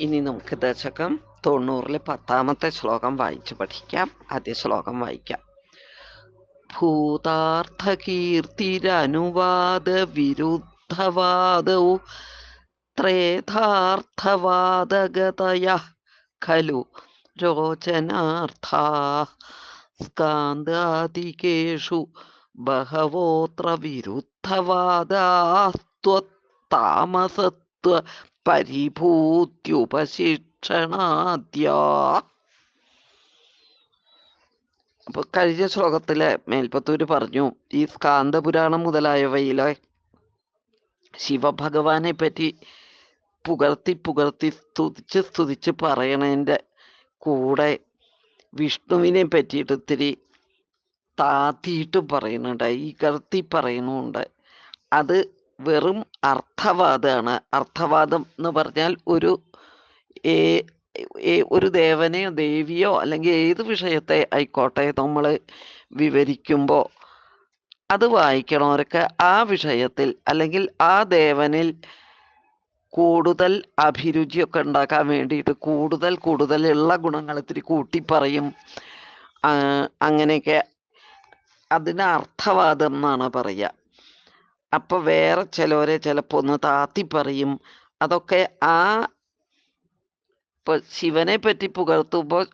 ഇനി നമുക്ക് ദശകം തൊണ്ണൂറിലെ പത്താമത്തെ ശ്ലോകം വായിച്ചു പഠിക്കാം. ആദ്യ ശ്ലോകം വായിക്കാം. ഭൂതാർത്ഥകീർത്തിരനുവാദ വിരുദ്ധവാദൗ ത്രേധാർത്ഥവാദഗതയ ഖലു രോചനാർത്ഥാ സ്കാന്താദികേഷു ബഹവോത്ര വിരുദ്ധവാദാസ്ത്വത്താമസത്വ പരിഭൂത്യുപശിക്ഷണാദ്യ അപ്പൊ കഴിഞ്ഞ ശ്ലോകത്തിലെ മേൽപ്പത്തൂര് പറഞ്ഞു ഈ സ്കാന്തപുരാണം മുതലായവയിലെ ശിവഭഗവാനെ പറ്റി പുകർത്തി പുകർത്തി സ്തുതിച്ച് സ്തുതിച്ച് പറയണതിന്റെ കൂടെ വിഷ്ണുവിനെ പറ്റിയിട്ട് ഇത്തിരി താത്തിയിട്ട് പറയുന്നുണ്ട് ഈ കർത്തി പറയുന്നുണ്ട് അത് വെറും അർത്ഥവാദമാണ് അർത്ഥവാദം എന്ന് പറഞ്ഞാൽ ഒരു ഒരു ദേവനെയോ ദേവിയോ അല്ലെങ്കിൽ ഏത് വിഷയത്തെ ആയിക്കോട്ടെ നമ്മൾ വിവരിക്കുമ്പോൾ അത് വായിക്കണവർക്ക് ആ വിഷയത്തിൽ അല്ലെങ്കിൽ ആ ദേവനിൽ കൂടുതൽ അഭിരുചിയൊക്കെ ഉണ്ടാക്കാൻ വേണ്ടിയിട്ട് കൂടുതൽ ഉള്ള ഗുണങ്ങൾ ഇത്തിരി കൂട്ടി പറയും അങ്ങനെയൊക്കെ അതിന് അർത്ഥവാദം എന്നാണ് പറയുക. അപ്പൊ വേറെ ചിലവരെ ചിലപ്പോ ഒന്ന് താത്തി പറയും. അതൊക്കെ ആ ഇപ്പൊ ശിവനെ പറ്റി പുകഴ്ത്തുമ്പോൾ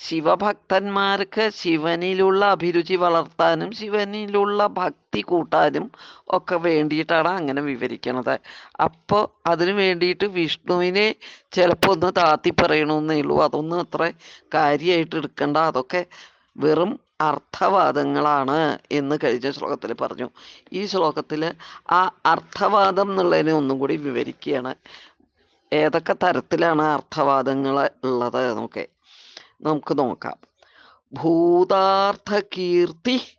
ശിവഭക്തന്മാർക്ക് ശിവനിലുള്ള അഭിരുചി വളർത്താനും ശിവനിലുള്ള ഭക്തി കൂട്ടാനും ഒക്കെ വേണ്ടിയിട്ടാണ് അങ്ങനെ വിവരിക്കണത്. അപ്പോൾ അതിനു വേണ്ടിയിട്ട് വിഷ്ണുവിനെ ചിലപ്പോൾ ഒന്ന് താത്തി പറയണമെന്നേ ഉള്ളൂ. അതൊന്നും അത്ര കാര്യമായിട്ട് എടുക്കണ്ട. അതൊക്കെ വെറും അർത്ഥവാദങ്ങളാണ് എന്ന് കഴിഞ്ഞ ശ്ലോകത്തിൽ പറഞ്ഞു. ഈ ശ്ലോകത്തിൽ ആ അർത്ഥവാദം എന്നുള്ളതിനെ ഒന്നും കൂടി വിവരിക്കുകയാണ്. ഏതൊക്കെ തരത്തിലാണ് അർത്ഥവാദങ്ങൾ ഉള്ളത് എന്നൊക്കെ നമുക്ക് നോക്കാം. ഭൂതാർത്ഥ കീർത്തി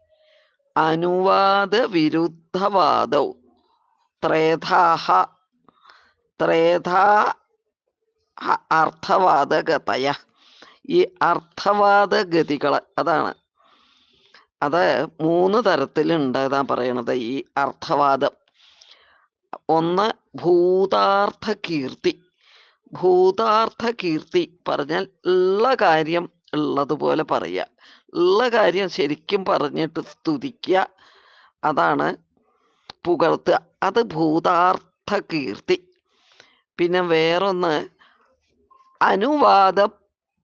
അനുവാദ വിരുദ്ധവാദൗ ത്രേധാഹ ത്രേധാ അർത്ഥവാദഗതയ ഈ അർത്ഥവാദഗതികൾ അതാണ്. അത് മൂന്ന് തരത്തിലുണ്ട് എന്നാ പറയണത് ഈ അർത്ഥവാദം. ഒന്ന് ഭൂതാർത്ഥ കീർത്തി ഭൂതാർത്ഥ കീർത്തി പറഞ്ഞാൽ ഉള്ള കാര്യം ഉള്ളതുപോലെ പറയുക. ഉള്ള കാര്യം ശരിക്കും പറഞ്ഞിട്ട് സ്തുതിക്കുക. അതാണ് പുകഴ്ത്തുക. അത് ഭൂതാർത്ഥ കീർത്തി പിന്നെ വേറൊന്ന് അനുവാദം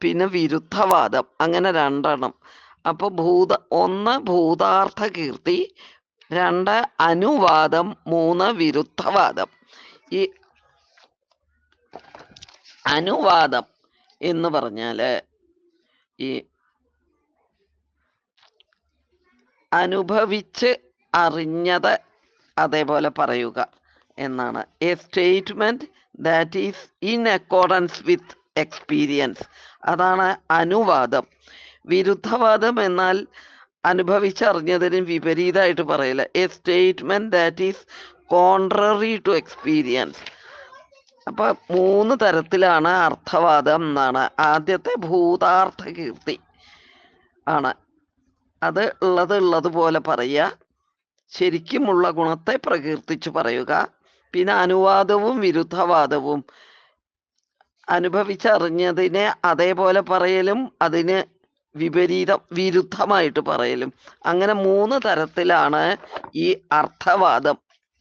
പിന്നെ വിരുദ്ധവാദം. അങ്ങനെ രണ്ടെണ്ണം. അപ്പൊ ഭൂത ഒന്ന് ഭൂതാർത്ഥ കീർത്തി രണ്ട് അനുവാദം മൂന്ന് വിരുദ്ധവാദം. ഈ അനുവാദം എന്ന് പറഞ്ഞാൽ ഈ അനുഭവിച്ച് അറിഞ്ഞത് അതേപോലെ പറയുക എന്നാണ്. A statement that is in accordance with experience അതാണ് അനുവാദം. വിരുദ്ധവാദം എന്നാൽ അനുഭവിച്ചറിഞ്ഞതിന് വിപരീതമായിട്ട് പറയില്ല. A statement that is contrary to experience അപ്പൊ മൂന്ന് തരത്തിലാണ് അർത്ഥവാദം എന്നാണ്. ആദ്യത്തെ ഭൂതാർത്ഥ കീർത്തി ആണ്. അത് ഉള്ളത് ഉള്ളത് പോലെ പറയുക. ശരിക്കുമുള്ള ഗുണത്തെ പ്രകീർത്തിച്ച് പറയുക. പിന്നെ അനുവാദവും വിരുദ്ധവാദവും. അനുഭവിച്ചറിഞ്ഞതിനെ അതേപോലെ പറയലും അതിന് വിപരീതം വിരുദ്ധമായിട്ട് പറയലും. അങ്ങനെ മൂന്ന് തരത്തിലാണ് ഈ അർത്ഥവാദം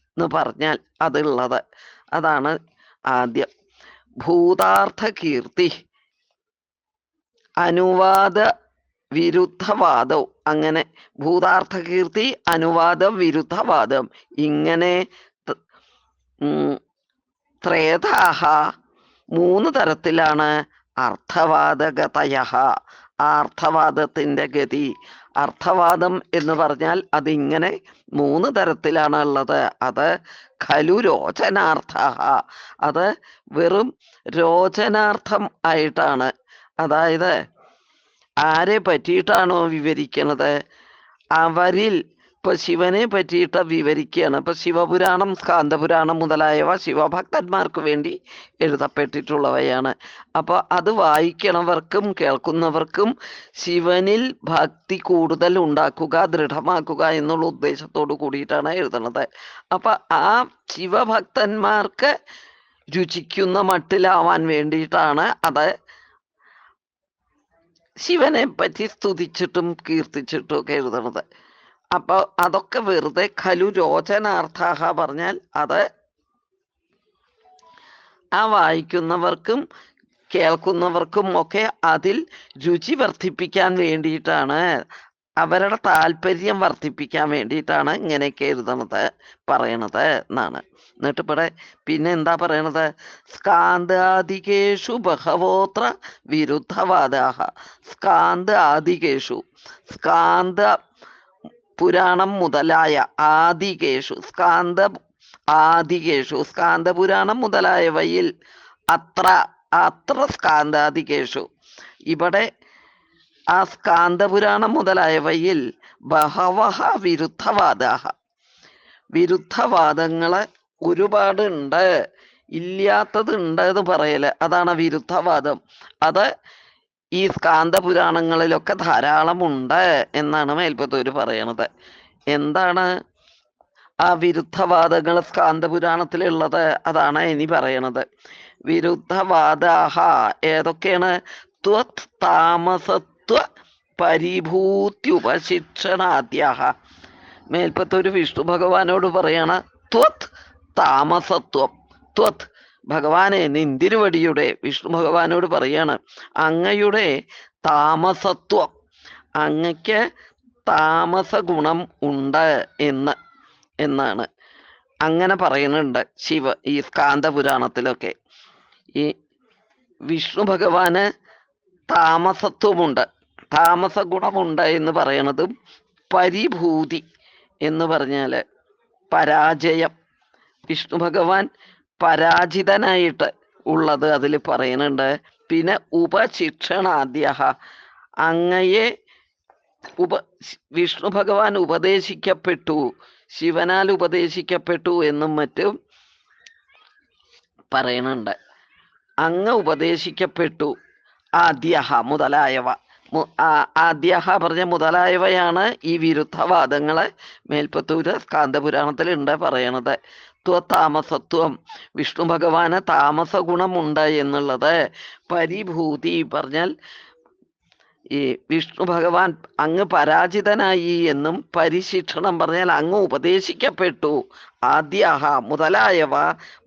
എന്ന് പറഞ്ഞാൽ അതുള്ളത്. അതാണ് ആദ്യം. ഭൂതാർത്ഥ കീർത്തി അനുവാദ വിരുദ്ധവാദവും അങ്ങനെ ഭൂതാർത്ഥ കീർത്തി അനുവാദം വിരുദ്ധവാദം. ഇങ്ങനെ ത്രേതാഹ മൂന്ന് തരത്തിലാണ് അർത്ഥവാദഗതയ അർത്ഥവാദത്തിന്റെ ഗതി. അർത്ഥവാദം എന്ന് പറഞ്ഞാൽ അതിങ്ങനെ മൂന്ന് തരത്തിലാണ് ഉള്ളത്. അത് ഖലു രോചനാർത്ഥ അത് വെറും രോചനാർത്ഥം ആയിട്ടാണ്. അതായത് ആരെ പറ്റിയിട്ടാണോ വിവരിക്കുന്നത് അവരിൽ ഇപ്പൊ ശിവനെ പറ്റിയിട്ട് വിവരിക്കുകയാണ് അപ്പൊ ശിവപുരാണം സ്കാന്തപുരാണം മുതലായവ ശിവഭക്തന്മാർക്ക് വേണ്ടി എഴുതപ്പെട്ടിട്ടുള്ളവയാണ്. അപ്പൊ അത് വായിക്കണവർക്കും കേൾക്കുന്നവർക്കും ശിവനിൽ ഭക്തി കൂടുതൽ ഉണ്ടാക്കുക ദൃഢമാക്കുക എന്നുള്ള ഉദ്ദേശത്തോടു കൂടിയിട്ടാണ് എഴുതണത്. അപ്പൊ ആ ശിവഭക്തന്മാർക്ക് രുചിക്കുന്ന മട്ടിലാവാൻ വേണ്ടിയിട്ടാണ് അത് ശിവനെ പറ്റി സ്തുതിച്ചിട്ടും കീർത്തിച്ചിട്ടും ഒക്കെ എഴുതണത്. അപ്പൊ അതൊക്കെ വെറുതെ ഖലു രോചനാർത്ഥാഹ പറഞ്ഞാൽ അത് ആ വായിക്കുന്നവർക്കും കേൾക്കുന്നവർക്കും ഒക്കെ അതിൽ രുചി വർദ്ധിപ്പിക്കാൻ വേണ്ടിയിട്ടാണ്. അവരുടെ താല്പര്യം വർദ്ധിപ്പിക്കാൻ വേണ്ടിയിട്ടാണ് ഇങ്ങനെയൊക്കെ എഴുതണത് പറയണത് എന്നാണ്. എന്നിട്ട് ഇവിടെ പിന്നെ എന്താ പറയണത്? സ്കാന്താദികേഷു ബഹവോത്ര വിരുദ്ധവാദാഹ. സ്കാന്ത ആദികേഷു സ്കാന്ത പുരാണം മുതലായ ആദികേഷു. സ്കാന്ത ആദികേഷു. സ്കാന്ത പുരാണം മുതലായവയിൽ അത്ര അത്ര സ്കാന്താദികേഷു. ഇവിടെ ആ സ്കാന്തപുരാണം മുതലായവയിൽ ബഹവഹ വിരുദ്ധവാദാഹ. വിരുദ്ധവാദങ്ങൾ ഒരുപാട് ഉണ്ട് ഇല്ലാത്തത് ഉണ്ട് എന്ന് പറയൽ. അതാണ് വിരുദ്ധവാദം. അത് ഈ സ്കാന്ത പുരാണങ്ങളിലൊക്കെ ധാരാളം ഉണ്ട് എന്നാണ് മേൽപ്പത്തൂര് പറയണത്. എന്താണ് ആ വിരുദ്ധവാദങ്ങൾ സ്കാന്ത പുരാണത്തിലുള്ളത് അതാണ് ഇനി പറയണത്. വിരുദ്ധവാദാഹ ഏതൊക്കെയാണ്? ത്വത് താമസത്വ പരിഭൂത്യുപശിക്ഷണാദ്യാഹ. മേൽപ്പത്തൊരു വിഷ്ണു ഭഗവാനോട് പറയണ ത്വത് താമസത്വം. ത്വത് ഭഗവാനെ നിന്തിരുവടിയുടെ വിഷ്ണു ഭഗവാനോട് പറയാണ് അങ്ങയുടെ താമസത്വം അങ്ങയ്ക്ക് താമസ ഗുണം ഉണ്ട് എന്ന് എന്നാണ്. അങ്ങനെ പറയുന്നുണ്ട് ശിവ ഈ സ്കാന്ത പുരാണത്തിലൊക്കെ ഈ വിഷ്ണു ഭഗവാന് താമസത്വമുണ്ട് താമസ ഗുണമുണ്ട് എന്ന് പറയണതും പരിഭൂതി എന്ന് പറഞ്ഞാൽ പരാജയം. വിഷ്ണു ഭഗവാൻ പരാജിതനായിട്ട് ഉള്ളത് അതിൽ പറയുന്നുണ്ട് പിന്നെ ഉപശിക്ഷണാദ്യ അങ്ങയെ ഉപ വിഷ്ണു ഭഗവാൻ ഉപദേശിക്കപ്പെട്ടു. ശിവനാൽ ഉപദേശിക്കപ്പെട്ടു എന്നും മറ്റും പറയുന്നുണ്ട് അങ്ങ് ഉപദേശിക്കപ്പെട്ടു. ആദ്യ മുതലായവ. ആദ്യഹ പറഞ്ഞ മുതലായവയാണ് ഈ വിരുദ്ധവാദങ്ങളെ മേൽപ്പത്തൂര് സ്കാന്തപുരാണത്തിൽ ഉണ്ട് പറയണത് ത്വതാമസത്വം വിഷ്ണു ഭഗവാന് താമസ ഗുണമുണ്ട് എന്നുള്ളത് പരിഭൂതി പറഞ്ഞാൽ ഈ വിഷ്ണു ഭഗവാൻ അങ്ങ് പരാജിതനായി എന്നും പരിശിക്ഷണം പറഞ്ഞാൽ അങ്ങ് ഉപദേശിക്കപ്പെട്ടു. ആദ്യഹ മുതലായവ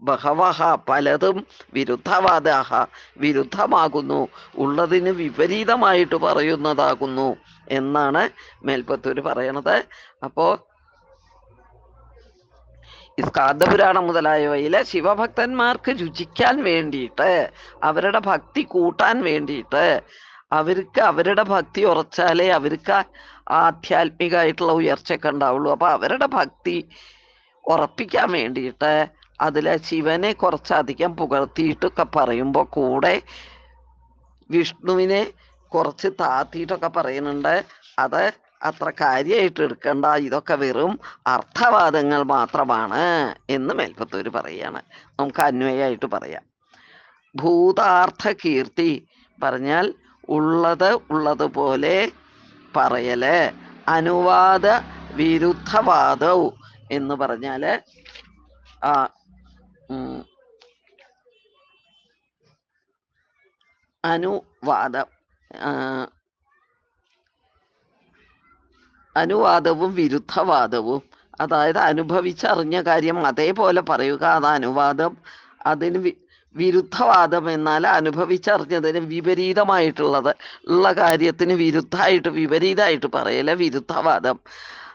ബഹവഹ പലതും വിരുദ്ധവാദാഹ വിരുദ്ധമാകുന്നു. ഉള്ളതിന് വിപരീതമായിട്ട് പറയുന്നതാകുന്നു എന്നാണ് മേൽപത്തൂര് പറയണത്. അപ്പോ ഈ സ്കാന്ദപുരാണം മുതലായവയിലെ ശിവഭക്തന്മാർക്ക് രുചിക്കാൻ വേണ്ടിയിട്ട് അവരുടെ ഭക്തി കൂട്ടാൻ വേണ്ടിയിട്ട് അവർക്ക് അവരുടെ ഭക്തി ഉറച്ചാലേ അവർക്ക് ആധ്യാത്മികമായിട്ടുള്ള ഉയർച്ചയൊക്കെ ഉണ്ടാവുള്ളൂ. അപ്പൊ അവരുടെ ഭക്തി ഉറപ്പിക്കാൻ വേണ്ടിയിട്ട് അതിൽ ശിവനെ കുറച്ചധികം പുകഴ്ത്തിയിട്ടൊക്കെ പറയുമ്പോൾ കൂടെ വിഷ്ണുവിനെ കുറച്ച് താത്തിയിട്ടൊക്കെ പറയുന്നുണ്ട്. അത് അത്ര കാര്യമായിട്ട് എടുക്കണ്ട. ഇതൊക്കെ വെറും അർത്ഥവാദങ്ങൾ മാത്രമാണ് എന്ന് മേൽപ്പത്തൂർ പറയാണ്. നമുക്ക് അന്വയമായിട്ട് പറയാം. ഭൂതാർത്ഥ കീർത്തി പറഞ്ഞാൽ ഉള്ളത് ഉള്ളതുപോലെ പറയൽ. അനുവാദ വിരുദ്ധവാദവും എന്ന് പറഞ്ഞാൽ ആ അനുവാദം അനുവാദവും വിരുദ്ധവാദവും അതായത് അനുഭവിച്ചറിഞ്ഞ കാര്യം അതേപോലെ പറയുക അത് അനുവാദം അതിന് വിരുദ്ധവാദം എന്നാൽ അനുഭവിച്ചറിഞ്ഞതിന് വിപരീതമായിട്ടുള്ളത്. ഉള്ള കാര്യത്തിന് വിരുദ്ധമായിട്ട് വിപരീതമായിട്ട് പറയല വിരുദ്ധവാദം.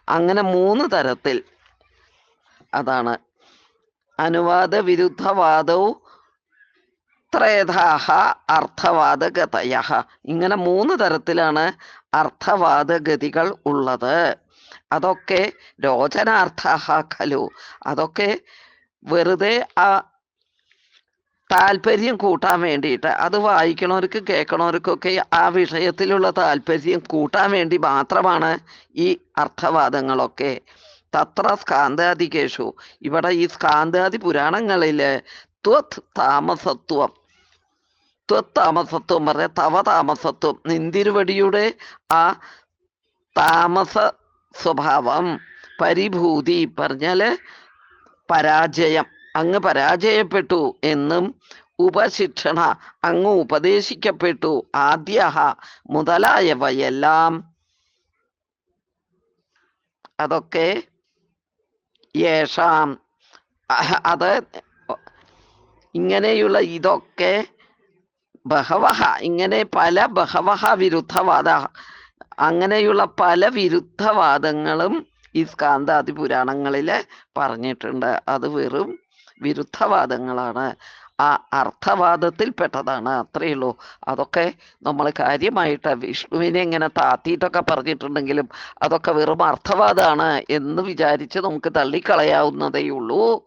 അങ്ങനെ മൂന്ന് തരത്തിൽ അതാണ്. അനുവാദ വിരുദ്ധവാദവും ത്രേധാഹ അർത്ഥവാദഗതയ ഇങ്ങനെ മൂന്ന് തരത്തിലാണ് അർത്ഥവാദഗതികൾ ഉള്ളത്. അതൊക്കെ രോചനാർത്ഥ ഖലു. അതൊക്കെ വെറുതെ ആ താല്പര്യം കൂട്ടാൻ വേണ്ടിയിട്ട്. അത് വായിക്കണവർക്ക് കേൾക്കണവർക്കൊക്കെ ആ വിഷയത്തിലുള്ള താല്പര്യം കൂട്ടാൻ വേണ്ടി മാത്രമാണ് ഈ അർത്ഥവാദങ്ങളൊക്കെ. തത്ര സ്കാന്താദികേഷു ഇവിടെ ഈ സ്കാന്താദി പുരാണങ്ങളിൽ ത്വത് താമസത്വം. ത്വത് താമസത്വം പറഞ്ഞ തവ താമസത്വം. നിന്തിരുവടിയുടെ ആ താമസ സ്വഭാവം പരിഭൂതി പറഞ്ഞാൽ പരാജയം. അങ്ങ് പരാജയപ്പെട്ടു എന്നും ഉപശിക്ഷണ അങ്ങ് ഉപദേശിക്കപ്പെട്ടു ആദ്യ മുതലായവയെല്ലാം. അതൊക്കെ യേഷാം അത് ഇങ്ങനെയുള്ള ഇതൊക്കെ ബഹവഹ ഇങ്ങനെ പല ബഹവഹ വിരുദ്ധവാദ അങ്ങനെയുള്ള പല വിരുദ്ധവാദങ്ങളും ഈ സ്കാന്താദി പുരാണങ്ങളിൽ പറഞ്ഞിട്ടുണ്ട്. അത് വെറും വിരുദ്ധവാദങ്ങളാണ്. ആ അർത്ഥവാദത്തിൽ പെട്ടതാണ് അത്രയേ ഉള്ളൂ. അതൊക്കെ നമ്മൾ കാര്യമായിട്ട് വിഷ്ണുവിനെ ഇങ്ങനെ താത്തിയിട്ടൊക്കെ പറഞ്ഞിട്ടുണ്ടെങ്കിലും അതൊക്കെ വെറും അർത്ഥവാദമാണ് എന്ന് വിചാരിച്ച് നമുക്ക് തള്ളിക്കളയാവുന്നതേ ഉള്ളൂ.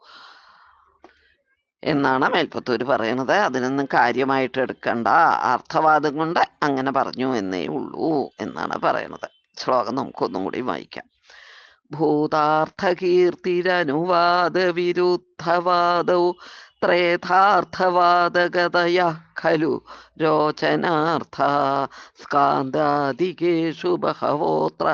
എന്നാണ് മേൽപ്പത്തൂര് പറയുന്നത് അതിനൊന്നും കാര്യമായിട്ട് എടുക്കണ്ട. അർത്ഥവാദം കൊണ്ട് അങ്ങനെ പറഞ്ഞു എന്നേ ഉള്ളൂ എന്നാണ് പറയുന്നത് ശ്ലോകം നമുക്കൊന്നും കൂടി വായിക്കാം. ഭൂതാർത്ഥകീർത്തിരനുവാദ വിരുദ്ധവാദൗ ത്രേഥാർത്ഥവാദഗതയ ഖലു രോചനാർത്ഥ സ്കാന്താദികേഷു ബഹവോത്ര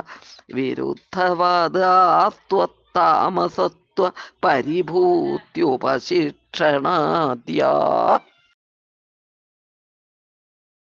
വിരുദ്ധവാദാസ്ത്വത്താമസത്വ പരിഭൂത്യുപശിക്ഷണാദ്യാ